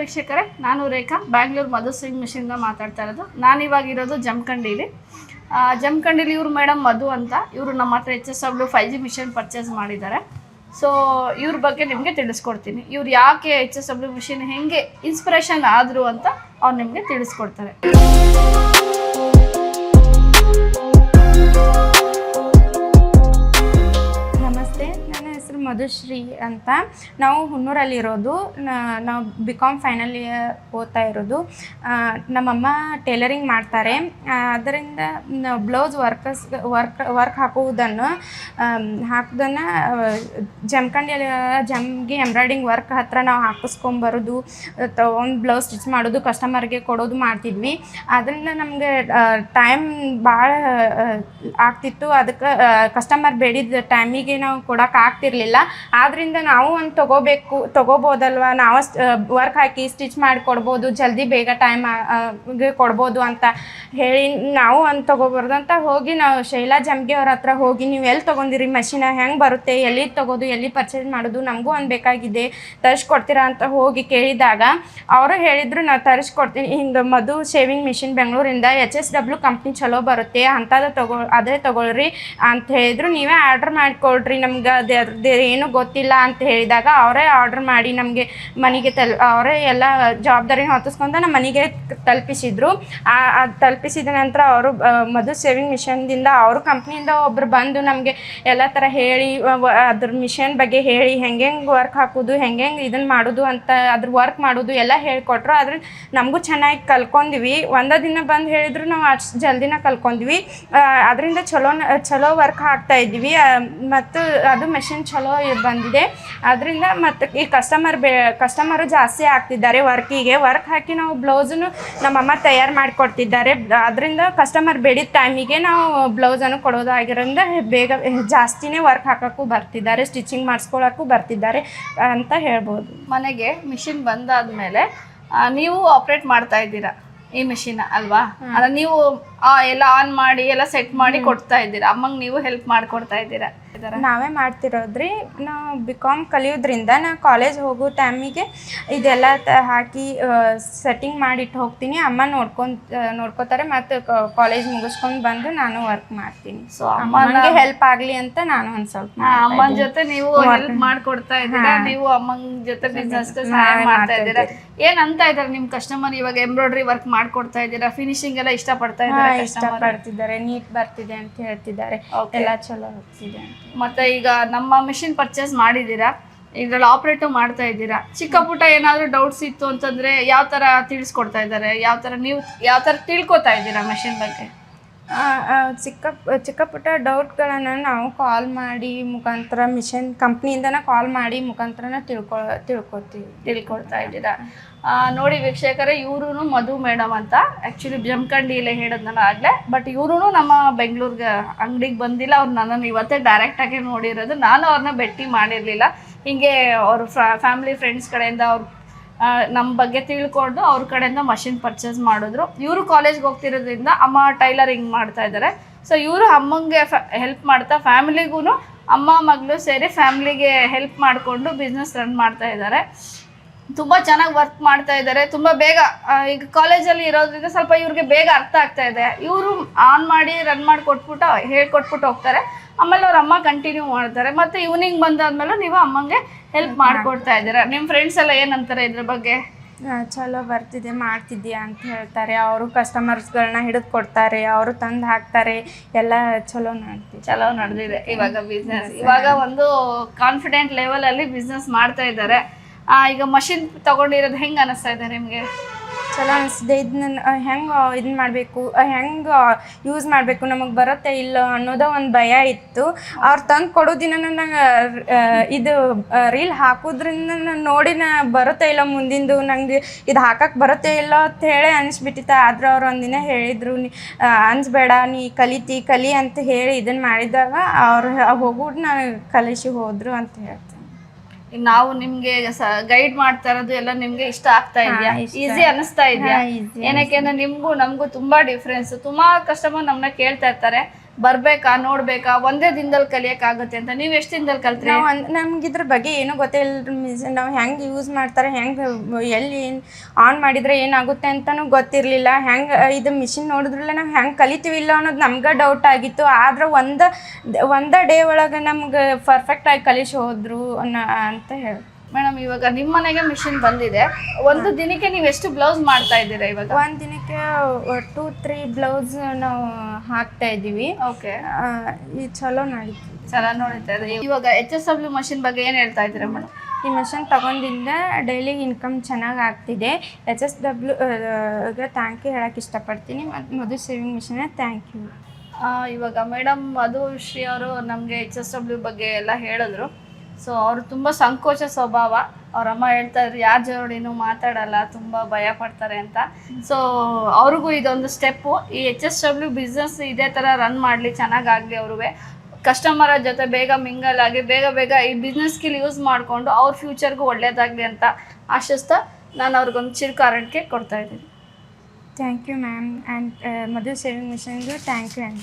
ವೀಕ್ಷಕರೇ, ನಾನು ರೇಖಾ, ಬ್ಯಾಂಗ್ಳೂರು ಮಧು ಸಿಂಗ್ ಮಿಷಿನ್ನ ಮಾತಾಡ್ತಾ ಇರೋದು. ನಾನು ಇವಾಗ ಇರೋದು ಜಮಖಂಡಿಲಿ ಜಮಖಂಡಿಲಿ ಇವರು ಮೇಡಮ್ ಮಧು ಅಂತ. ಇವರು ನಮ್ಮ ಹತ್ರ ಎಚ್ ಎಸ್ ಡಬ್ಲ್ಯೂ ಫೈ ಜಿ ಮಿಷಿನ್ ಪರ್ಚೇಸ್ ಮಾಡಿದ್ದಾರೆ. ಸೊ ಇವ್ರ ಬಗ್ಗೆ ನಿಮಗೆ ತಿಳಿಸ್ಕೊಡ್ತೀನಿ. ಇವ್ರು ಯಾಕೆ ಎಚ್ ಎಸ್ ಡಬ್ಲ್ಯೂ ಮಿಷಿನ್ ಹೆಂಗೆ ಇನ್ಸ್ಪಿರೇಷನ್ ಆದರು ಅಂತ ಅವ್ರು ನಿಮಗೆ ತಿಳಿಸ್ಕೊಡ್ತಾರೆ. ಹೆಸರು ಮಧುಶ್ರೀ ಅಂತ. ನಾವು ಹುನ್ನೂರಲ್ಲಿರೋದು ನಾವು ಬಿ ಕಾಮ್ ಫೈನಲ್ ಇಯರ್ ಓದ್ತಾ ಇರೋದು. ನಮ್ಮಮ್ಮ ಟೇಲರಿಂಗ್ ಮಾಡ್ತಾರೆ. ಅದರಿಂದ ಬ್ಲೌಸ್ ವರ್ಕಸ್ ವರ್ಕ್ ವರ್ಕ್ ಹಾಕುವುದನ್ನು ಹಾಕೋದನ್ನು ಜಮ್ಕಂಡಿಯಲ್ಲಿ ಜಮ್ಕಂಡಿ ಜಮ್ಗೆ ಎಂಬ್ರಾಯ್ಡಿಂಗ್ ವರ್ಕ್ ಹತ್ರ ನಾವು ಹಾಕಿಸ್ಕೊಂಬರೋದು ಒಂದು ಬ್ಲೌಸ್ ಸ್ಟಿಚ್ ಮಾಡೋದು ಕಸ್ಟಮರ್ಗೆ ಕೊಡೋದು ಮಾಡ್ತಿದ್ವಿ. ಅದರಿಂದ ನಮಗೆ ಟೈಮ್ ಭಾಳ ಆಗ್ತಿತ್ತು. ಅದಕ್ಕೆ ಕಸ್ಟಮರ್ ಬೇಡಿದ ಟೈಮಿಗೆ ನಾವು ಕೊಡೋಕೆ ಆಗ್ತಿರ್ಲಿಲ್ಲ. ಆದ್ರಿಂದ ನಾವು ಒಂದು ತಗೋಬೇಕು, ತಗೋಬೋದಲ್ವ? ನಾವು ವರ್ಕ್ ಹಾಕಿ ಸ್ಟಿಚ್ ಮಾಡಿ ಕೊಡ್ಬೋದು ಜಲ್ದಿ ಬೇಗ ಟೈಮ್ ಕೊಡ್ಬೋದು ಅಂತ ಹೇಳಿ ನಾವು ಒಂದು ತಗೋಬಾರ್ದು ಅಂತ ಹೋಗಿ ನಾವು ಶೈಲಾ ಜಮ್ಗೆ ಅವ್ರ ಹತ್ರ ಹೋಗಿ ನೀವು ಎಲ್ಲಿ ತೊಗೊಂಡಿರಿ? ಮಷಿನ ಹೆಂಗೆ ಬರುತ್ತೆ? ಎಲ್ಲಿ ತೊಗೋದು? ಎಲ್ಲಿ ಪರ್ಚೇಸ್ ಮಾಡೋದು? ನಮಗೂ ಒಂದು ಬೇಕಾಗಿದೆ, ತರಿಸ್ಕೊಡ್ತೀರಾ ಅಂತ ಹೋಗಿ ಕೇಳಿದಾಗ ಅವರು ಹೇಳಿದರು ನಾವು ತರಿಸ್ಕೊಡ್ತೀನಿ. ಹಿಂಗೆ ಮಧು ಶೇವಿಂಗ್ ಮಿಷಿನ್ ಬೆಂಗಳೂರಿಂದ ಎಚ್ ಎಸ್ ಡಬ್ಲ್ಯೂ ಕಂಪ್ನಿ ಚಲೋ ಬರುತ್ತೆ, ಅಂಥದ್ದು ತಗೋ, ಅದೇ ತೊಗೊಳ್ರಿ ಅಂತ ಹೇಳಿದ್ರು. ನೀವೇ ಆರ್ಡ್ರ್ ಮಾಡಿಕೊಡ್ರಿ ನಮ್ಗೆ ಅದೇ ಏನು ಗೊತ್ತಿಲ್ಲ ಅಂತ ಹೇಳಿದಾಗ ಅವರೇ ಆರ್ಡ್ರ್ ಮಾಡಿ ನಮಗೆ ಮನೆಗೆ ತಲ್, ಅವರೇ ಎಲ್ಲ ಜವಾಬ್ದಾರಿನ ಹೊತ್ತಿಸ್ಕೊಂತ ನಮ್ಮ ಮನೆಗೆ ತಲುಪಿಸಿದ್ರು. ಅದು ತಲುಪಿಸಿದ ನಂತರ ಅವರು ಮಧು ಸೇವಿಂಗ್ ಮಿಷನ್ದಿಂದ ಅವರು ಕಂಪ್ನಿಯಿಂದ ಒಬ್ಬರು ಬಂದು ನಮಗೆ ಎಲ್ಲ ಥರ ಹೇಳಿ ಅದ್ರ ಮಿಷನ್ ಬಗ್ಗೆ ಹೇಳಿ, ಹೆಂಗೆ ವರ್ಕ್ ಹಾಕೋದು, ಹೆಂಗೆ ಹೆಂಗೆ ಇದನ್ನು ಮಾಡೋದು ಅಂತ ಅದ್ರ ವರ್ಕ್ ಮಾಡೋದು ಎಲ್ಲ ಹೇಳ್ಕೊಟ್ರು. ಅದ್ರ ನಮಗೂ ಚೆನ್ನಾಗಿ ಕಲ್ಕೊಂಡ್ವಿ. ಒಂದೇ ದಿನ ಬಂದು ಹೇಳಿದ್ರು ನಾವು ಅಷ್ಟು ಜಲ್ದಿನ ಕಲ್ತ್ಕೊಂಡ್ವಿ ಅದರಿಂದ ಚಲೋ ಚಲೋ ವರ್ಕ್ ಹಾಕ್ತಾ ಇದ್ವಿ. ಮತ್ತು ಅದು ಮೆಷಿನ್ ಚಲೋ ಬಂದಿದೆ. ಅದರಿಂದ ಮತ್ತು ಈ ಕಸ್ಟಮರ್ ಬೇ ಕಸ್ಟಮರು ಜಾಸ್ತಿ ಆಗ್ತಿದ್ದಾರೆ ವರ್ಕಿಗೆ. ವರ್ಕ್ ಹಾಕಿ ನಾವು ಬ್ಲೌಸನ್ನು ನಮ್ಮಮ್ಮ ತಯಾರು ಮಾಡಿಕೊಡ್ತಿದ್ದಾರೆ. ಅದರಿಂದ ಕಸ್ಟಮರ್ ಬೆಳಿದ ಟೈಮಿಗೆ ನಾವು ಬ್ಲೌಸನ್ನು ಕೊಡೋದಾಗಿರೋದ್ರಿಂದ ಬೇಗ ಜಾಸ್ತಿನೇ ವರ್ಕ್ ಹಾಕೋಕ್ಕೂ ಬರ್ತಿದ್ದಾರೆ ಸ್ಟಿಚಿಂಗ್ ಮಾಡಿಸ್ಕೊಳ್ಳೋಕ್ಕೂ ಬರ್ತಿದ್ದಾರೆ ಅಂತ ಹೇಳ್ಬೋದು. ಮನೆಗೆ ಮಿಷಿನ್ ಬಂದಾದ ಮೇಲೆ ನೀವು ಆಪ್ರೇಟ್ ಮಾಡ್ತಾ ಇದ್ದೀರಾ? ಈ ಮೆಷಿನ್ ಅಲ್ವಾ? ಅಲ್ಲ ನೀವು ಆ, ಎಲ್ಲ ಆನ್ ಮಾಡಿ ಎಲ್ಲ ಸೆಟ್ ಮಾಡಿ ಕೊಡ್ತಾ ಇದ್ದೀರಾ? ಅಮ್ಮಂಗ್ ನೀವು ಹೆಲ್ಪ್ ಮಾಡ್ಕೊಡ್ತಾ ಇದ್ದೀರಾ? ನಾವೇ ಮಾಡ್ತಿರೋದ್ರಿ. ನಾ ಬಿ ಕಾಮ್ ಕಲಿಯೋದ್ರಿಂದ ನಾ ಕಾಲೇಜ್ ಹೋಗೋ ಟೈಮಿಗೆ ಇದೆಲ್ಲ ತ ಹಾಕಿ ಸೆಟ್ಟಿಂಗ್ ಮಾಡಿಟ್ಟು ಹೋಗ್ತೀನಿ. ಅಮ್ಮ ನೋಡ್ಕೊಂತ ನೋಡ್ಕೋತಾರೆ ಮತ್ತು ಕಾಲೇಜ್ ಮುಗಿಸ್ಕೊಂಡು ಬಂದು ನಾನು ವರ್ಕ್ ಮಾಡ್ತೀನಿ. ಸೊ ಅಮ್ಮನ ಅಮ್ಮನಿಗೆ ಹೆಲ್ಪ್ ಆಗಲಿ ಅಂತ ನಾನು ಒಂದು ಸ್ವಲ್ಪ ಅಮ್ಮನ ಜೊತೆ ನೀವು ಹೆಲ್ಪ್ ಮಾಡ್ಕೊಡ್ತಾ ಇದ್ದೀರಾ? ನೀವು ಅಮ್ಮನ್ ಜೊತೆ ಬಿಸ್ನೆಸ್ ಸಹಾಯ ಮಾಡ್ತಾ ಇದ್ದೀರಾ? ಏನ್ ಅಂತ ನಿಮ್ಮ ನಿಮ್ ಕಸ್ಟಮರ್ ಇವಾಗ ಎಂಬ್ರಾಯ್ಡ್ರಿ ವರ್ಕ್ ಮಾಡ್ಕೊಡ್ತಾ ಇದ್ದೀರಾ? ಫಿನಿಶಿಂಗ್ ಎಲ್ಲ ಇಷ್ಟ ಪಡ್ತಾ ಇದ್ದಾರೆ ಇಷ್ಟಪಡ್ತಿದ್ದಾರೆ. ನೀಟ್ ಬರ್ತಿದೆ ಅಂತ ಹೇಳ್ತಿದ್ದಾರೆ. ಎಲ್ಲ ಚಲೋ ಹೋಗ್ತಿದೆ ಮತ್ತೆ ಈಗ ನಮ್ಮ ಮಿಷಿನ್ ಪರ್ಚೇಸ್ ಮಾಡಿದ್ದೀರಾ? ಇದ್ರಲ್ಲಿ ಆಪರೇಟ್ ಮಾಡ್ತಾ ಇದ್ದೀರಾ? ಚಿಕ್ಕ ಪುಟ್ಟ ಏನಾದರೂ ಡೌಟ್ಸ್ ಇತ್ತು ಅಂತಂದ್ರೆ ಯಾವ ತರ ತಿಳಿಸ್ಕೊಡ್ತಾ ಇದ್ದಾರೆ? ಯಾವ ತರ ನೀವು ಯಾವ ತರ ತಿಳ್ಕೊತಾ ಇದ್ದೀರಾ ಮೆಷಿನ್ ಬಗ್ಗೆ? ಚಿಕ್ಕ ಚಿಕ್ಕ ಪುಟ್ಟ ಡೌಟ್ಗಳನ್ನು ನಾವು ಕಾಲ್ ಮಾಡಿ ಮುಖಾಂತರ ಮಿಷನ್ ಕಂಪ್ನಿಯಿಂದನೇ ಕಾಲ್ ಮಾಡಿ ಮುಖಾಂತರನ ತಿಳ್ಕೊ, ತಿಳ್ಕೊತೀವಿ, ತಿಳ್ಕೊಳ್ತಾ ಇದ್ದೀರಾ? ನೋಡಿ ವೀಕ್ಷಕರೇ ಇವರು ಮಧು ಮೇಡಮ್ ಅಂತ. ಆ್ಯಕ್ಚುಲಿ ಜಮಖಂಡಿಲೇ ಹೇಳಿದ್ನಲ್ಲ ಆಗಲೇ. ಬಟ್ ಇವರು ನಮ್ಮ ಬೆಂಗಳೂರಿಗೆ ಅಂಗಡಿಗೆ ಬಂದಿಲ್ಲ. ಅವ್ರು ನನ್ನನ್ನು ಇವತ್ತೇ ಡೈರೆಕ್ಟಾಗಿ ನೋಡಿರೋದು. ನಾನು ಅವ್ರನ್ನ ಭೇಟಿ ಮಾಡಿರಲಿಲ್ಲ. ಹಿಂಗೆ ಅವ್ರ ಫ್ಯಾಮಿಲಿ ಫ್ರೆಂಡ್ಸ್ ಕಡೆಯಿಂದ ಅವ್ರು ನಮ್ಮ ಬಗ್ಗೆ ತಿಳ್ಕೊಂಡು ಅವ್ರ ಕಡೆಯಿಂದ ಮಷಿನ್ ಪರ್ಚೇಸ್ ಮಾಡಿದ್ರು. ಇವರು ಕಾಲೇಜ್ಗೆ ಹೋಗ್ತಿರೋದ್ರಿಂದ ಅಮ್ಮ ಟೈಲರಿಂಗ್ ಮಾಡ್ತಾ ಇದ್ದಾರೆ ಸೊ ಇವರು ಅಮ್ಮಂಗೆ ಹೆಲ್ಪ್ ಮಾಡ್ತಾ ಫ್ಯಾಮಿಲಿಗೂ ಅಮ್ಮ, ಮಗಳು ಸೇರಿ ಫ್ಯಾಮಿಲಿಗೆ ಹೆಲ್ಪ್ ಮಾಡಿಕೊಂಡು ಬಿಸ್ನೆಸ್ ರನ್ ಮಾಡ್ತಾ ಇದ್ದಾರೆ ತುಂಬ ಚೆನ್ನಾಗಿ ವರ್ಕ್ ಮಾಡ್ತಾ ಇದ್ದಾರೆ ತುಂಬ ಬೇಗ ಈಗ ಕಾಲೇಜಲ್ಲಿ ಇರೋದ್ರಿಂದ ಸ್ವಲ್ಪ ಇವ್ರಿಗೆ ಬೇಗ ಅರ್ಥ ಆಗ್ತಾ ಇದೆ. ಇವರು ಆನ್ ಮಾಡಿ ರನ್ ಮಾಡಿ ಕೊಟ್ಬಿಟ್ಟು, ಹೇಳ್ಕೊಟ್ಬಿಟ್ಟು ಹೋಗ್ತಾರೆ. ಆಮೇಲೆ ಅವ್ರ ಅಮ್ಮ ಕಂಟಿನ್ಯೂ ಮಾಡ್ತಾರೆ. ಮತ್ತು ಇವ್ನಿಂಗ್ ಬಂದಾದ್ಮೇಲೆ ನೀವು ಅಮ್ಮಂಗೆ ಹೆಲ್ಪ್ ಮಾಡ್ಕೊಡ್ತಾ ಇದ್ದೀರಾ? ನಿಮ್ಮ ಫ್ರೆಂಡ್ಸ್ ಎಲ್ಲ ಏನಂತಾರೆ ಇದ್ರ ಬಗ್ಗೆ? ಆ, ಚಲೋ ಬರ್ತಿದೆ ಮಾಡ್ತಿದ್ಯಾ ಅಂತ ಹೇಳ್ತಾರೆ. ಅವರು ಕಸ್ಟಮರ್ಸ್ಗಳನ್ನ ಹಿಡಿದು ಕೊಡ್ತಾರೆ ಅವರು ತಂದು ಹಾಕ್ತಾರೆ ಎಲ್ಲ ಚಲೋ ಮಾಡ್ತಿದ್ದೆ ಚಲೋ ನಡೆದಿದೆ. ಇವಾಗ ಬಿಸ್ನೆಸ್ ಇವಾಗ ಒಂದು ಕಾನ್ಫಿಡೆಂಟ್ ಲೆವೆಲಲ್ಲಿ ಬಿಸ್ನೆಸ್ ಮಾಡ್ತಾ ಇದ್ದಾರೆ. ಆ, ಈಗ ಮಷಿನ್ ತಗೊಂಡಿರೋದು ಹೆಂಗ್ ಅನಿಸ್ತಾ ಇದೆ ನಿಮಗೆ? ಚಲೋ ಅನಿಸ್ತಿದೆ ಇದನ್ನ ಹೆಂಗೆ ಇದನ್ನ ಮಾಡಬೇಕು ಹೆಂಗೆ ಯೂಸ್ ಮಾಡಬೇಕು, ನಮಗೆ ಬರುತ್ತೆ ಇಲ್ಲ ಅನ್ನೋದ ಒಂದು ಭಯ ಇತ್ತು. ಅವ್ರು ತಂದು ಕೊಡೋ ದಿನ ನಂಗೆ ಇದು ರೀಲ್ ಹಾಕೋದ್ರಿಂದ ನಾನು ನೋಡಿ ನಾ ಬರುತ್ತೆ ಇಲ್ಲ ಮುಂದಿಂದು, ನಂಗೆ ಇದು ಹಾಕಕ್ಕೆ ಬರುತ್ತೆ ಇಲ್ಲ ಅಂತ ಹೇಳಿ ಅನಿಸ್ಬಿಟ್ಟಿತ್ತು. ಆದ್ರೆ ಅವ್ರು ಒಂದಿನ ಹೇಳಿದರು, ನೀ ಅನ್ಸ್ಬೇಡ, ನೀ ಕಲಿತಿ, ಕಲಿ ಅಂತ ಹೇಳಿ ಇದನ್ನು ಮಾಡಿದಾಗ ಅವ್ರು ಹೋಗ್ಬಿಟ್ಟು ನಾನು ಕಲಿಸಿ ಹೋದರು ಅಂತ ಈಗ ನಾವು ನಿಮ್ಗೆ ಗೈಡ್ ಮಾಡ್ತಾ ಇರೋದು ಎಲ್ಲ ನಿಮ್ಗೆ ಇಷ್ಟ ಆಗ್ತಾ ಇದೆಯಾ. ಈಸಿ ಅನಿಸ್ತಾ ಇದೆಯಾ? ಏನಕ್ಕೆ ಅಂದ್ರೆ ನಿಮ್ಗೂ ನಮ್ಗೂ ತುಂಬಾ ಡಿಫ್ರೆನ್ಸ್ ತುಂಬಾ ಕಸ್ಟಮರ್ ನಮ್ನ ಕೇಳ್ತಾ ಇರ್ತಾರೆ. ಬರ್ಬೇಕಾ, ನೋಡ್ಬೇಕಾ, ಒಂದೇ ದಿನದಲ್ಲಿ ಕಲಿಯಕ್ಕಾಗುತ್ತೆ ಅಂತ ನೀವು ಎಷ್ಟು ದಿನದಲ್ಲಿ ಕಲ್ತ್ರಿ? ನಾವು ನಮ್ಗೆ ಇದ್ರ ಬಗ್ಗೆ ಏನೂ ಗೊತ್ತಿಲ್ಲ ಮೀನ್ಸ್ ನಾವು ಹೆಂಗೆ ಯೂಸ್ ಮಾಡ್ತಾರೆ, ಹೆಂಗೆ ಎಲ್ಲಿ ಆನ್ ಮಾಡಿದರೆ ಏನಾಗುತ್ತೆ ಅಂತಲೂ ಗೊತ್ತಿರಲಿಲ್ಲ. ಹೆಂಗೆ, ಇದು ಮಿಷಿನ್ ನೋಡಿದ್ರಲ್ಲ ನಾವು ಹೆಂಗೆ ಕಲಿತೀವಿಲ್ಲ ಅನ್ನೋದು ನಮ್ಗೆ ಡೌಟ್ ಆಗಿತ್ತು. ಆದ್ರೆ ಒಂದು, ಒಂದ ಡೇ ಒಳಗೆ ನಮ್ಗೆ ಪರ್ಫೆಕ್ಟಾಗಿ ಕಲಿಸಿ ಹೋದ್ರು ಅನ್ನೋ, ಅಂತ ಹೇಳಿ ಮೇಡಮ್ ಇವಾಗ ನಿಮ್ಮ ಮನೆಗೆ ಮಿಷಿನ್ ಬಂದಿದೆ. ಒಂದು ದಿನಕ್ಕೆ ನೀವು ಎಷ್ಟು ಬ್ಲೌಸ್ ಮಾಡ್ತಾ ಇದ್ದೀರಾ ಇವಾಗ? ಒಂದು ದಿನಕ್ಕೆ ಟೂ ತ್ರೀ ಬ್ಲೌಸ್ ನಾವು ಹಾಕ್ತಾ ಇದ್ದೀವಿ. ಓಕೆ ಈ ಚಲೋ ನಡೀತು. ಚಲೋ ನೋಡ್ತಾ ಇದೆ. ಇವಾಗ ಎಚ್ ಎಸ್ ಡಬ್ಲ್ಯೂ ಮಷಿನ್ ಬಗ್ಗೆ ಏನು ಹೇಳ್ತಾ ಇದ್ದೀರಾ ಮೇಡಮ್? ಈ ಮಿಷನ್ ತಗೊಂಡಿಂದ ಡೈಲಿ ಇನ್ಕಮ್ ಚೆನ್ನಾಗಿ ಆಗ್ತಿದೆ. H S W thank you ಹೇಳಕ್ಕೆ ಇಷ್ಟಪಡ್ತೀನಿ. ಮತ್ತು Madhu shaving machine thank you ಇವಾಗ ಮೇಡಮ್ ಮಧುಶ್ರೀ ಅವರು ನಮಗೆ ಎಚ್ ಎಸ್ ಡಬ್ಲ್ಯೂ ಬಗ್ಗೆ ಎಲ್ಲ ಹೇಳಿದ್ರು. ಸೊ ಅವರು ತುಂಬ ಸಂಕೋಚ ಸ್ವಭಾವ. ಅವರಮ್ಮ ಹೇಳ್ತಾ ಇದ್ರು, ಯಾರ ಜೋಡಿನೂ ಮಾತಾಡಲ್ಲ, ತುಂಬ ಭಯ ಪಡ್ತಾರೆ ಅಂತ. ಸೊ ಅವ್ರಿಗೂ ಇದೊಂದು ಸ್ಟೆಪ್ಪು ಈ ಎಚ್ ಎಸ್ ಡಬ್ಲ್ಯೂ ಬಿಸ್ನೆಸ್ ಇದೇ ಥರ ರನ್ ಮಾಡಲಿ, ಚೆನ್ನಾಗಾಗಲಿ ಅವ್ರಿಗೆ ಕಸ್ಟಮರ ಜೊತೆ ಬೇಗ ಮಿಂಗಲ್ ಆಗಿ, ಬೇಗ ಬೇಗ ಈ ಬಿಸ್ನೆಸ್ ಸ್ಕಿಲ್ ಯೂಸ್ ಮಾಡಿಕೊಂಡು ಅವ್ರ ಫ್ಯೂಚರ್ಗೂ ಒಳ್ಳೇದಾಗಲಿ ಅಂತ ಆಶಿಸ್ತಾ ನಾನು ಅವ್ರಿಗೊಂದು ಚಿರುಕಾರಣಕ್ಕೆ ಕೊಡ್ತಾ ಇದ್ದೀನಿ. ಥ್ಯಾಂಕ್ ಯು ಮ್ಯಾಮ್ ಆ್ಯಂಡ್ ಮದುವೆ ಸೇವಿಂಗ್ ಮಿಷನ್ಗೂ ಥ್ಯಾಂಕ್ ಯು ಆ್ಯಂಡ್